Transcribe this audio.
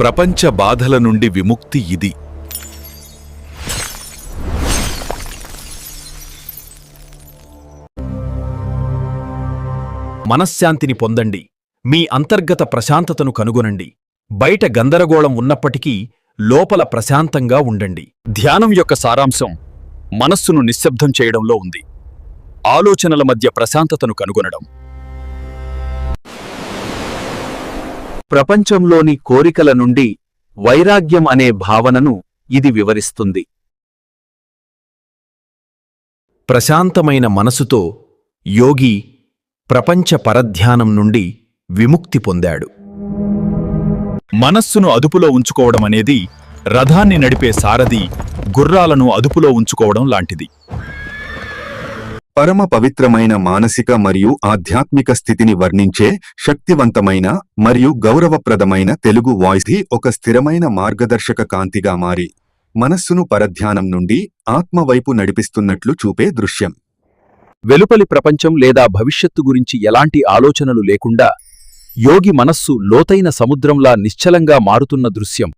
ప్రపంచ బాధల నుండి విముక్తి ఇది. మనశ్శాంతిని పొందండి. మీ అంతర్గత ప్రశాంతతను కనుగొనండి. బయట గందరగోళం ఉన్నప్పటికీ లోపల ప్రశాంతంగా ఉండండి. ధ్యానం యొక్క సారాంశం మనస్సును నిశ్శబ్దం చేయడంలో ఉంది. ఆలోచనల మధ్య ప్రశాంతతను కనుగొనడం. ప్రపంచంలోని కోరికల నుండి వైరాగ్యం అనే భావనను ఇది వివరిస్తుంది. ప్రశాంతమైన మనసుతో యోగి ప్రపంచ పరధ్యానం నుండి విముక్తి పొందాడు. మనస్సును అదుపులో ఉంచుకోవడం అనేది రథాన్ని నడిపే సారథి గుర్రాలను అదుపులో ఉంచుకోవడం లాంటిది. పరమ పవిత్రమైన మానసిక మరియు ఆధ్యాత్మిక స్థితిని వర్ణించే శక్తివంతమైన మరియు గౌరవప్రదమైన తెలుగు వాయిస్ ఒక స్థిరమైన మార్గదర్శక కాంతిగా మారి మనస్సును పరధ్యానం నుండి ఆత్మవైపు నడిపిస్తున్నట్లు చూపే దృశ్యం. వెలుపలి ప్రపంచం లేదా భవిష్యత్తు గురించి ఎలాంటి ఆలోచనలు లేకుండా యోగి మనస్సు లోతైన సముద్రంలా నిశ్చలంగా మారుతున్న దృశ్యం.